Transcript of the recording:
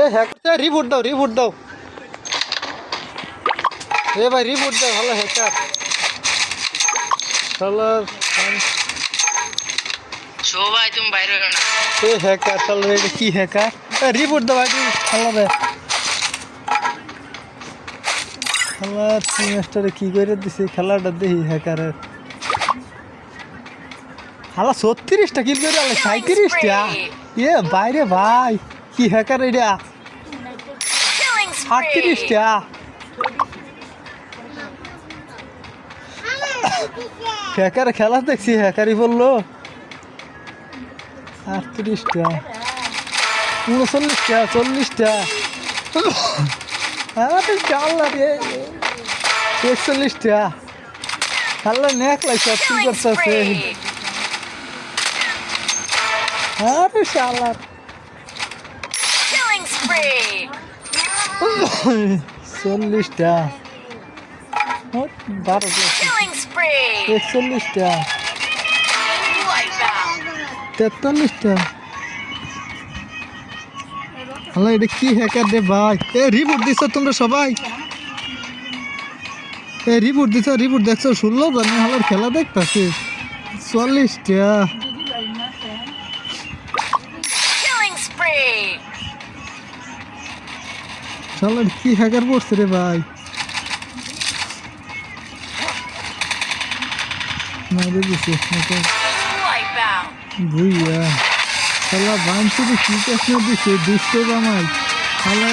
এ hacker reboot দাও reboot দাও। এ ভাই রিবুট দাও ভালো হ্যাকার শালার সবাই তুমি বাইরে না। এ হ্যাকার শালার এটা কি হ্যাকার রিবুট দাও ভাই তুমি শালা রে শালার সেমিস্টারে কি করে দিছে? খেলাটা দেখি হ্যাকারের হালা ছত্রিশটা কিল করে সাঁত্রিশটা এ বাইরে ভাই কি হ্যাকার এটা. আটত্রিশটা হ্যাকার খেলা দেখছি, হ্যাকারই বলল। আটত্রিশটা। উনচল্লিশটা, চল্লিশটা। চাল্লা রে। একচল্লিশটা। আল্লাহ নেক লাগছে কি করতেছে. আরে শালা Killing. চল্লিশটা. একচল্লিশটা. তেতাল্লিশটা হ্যালো এটা কি হ্যাকার রে ভাই? এ রিপোর্ট দিছ তোমরা সবাই? এ রিপোর্ট দিছ রিপোর্ট দেখছ? ষোলো জানি হলার খেলা দেখতেছে। চল্লিশটা। শালার কি হ্যাকার পড়ছে রে ভাই মারে দিছে. ভুইয়া, শালা বাঁধছে কি প্রশ্ন দিছে, দুষ্ট জামাই শালা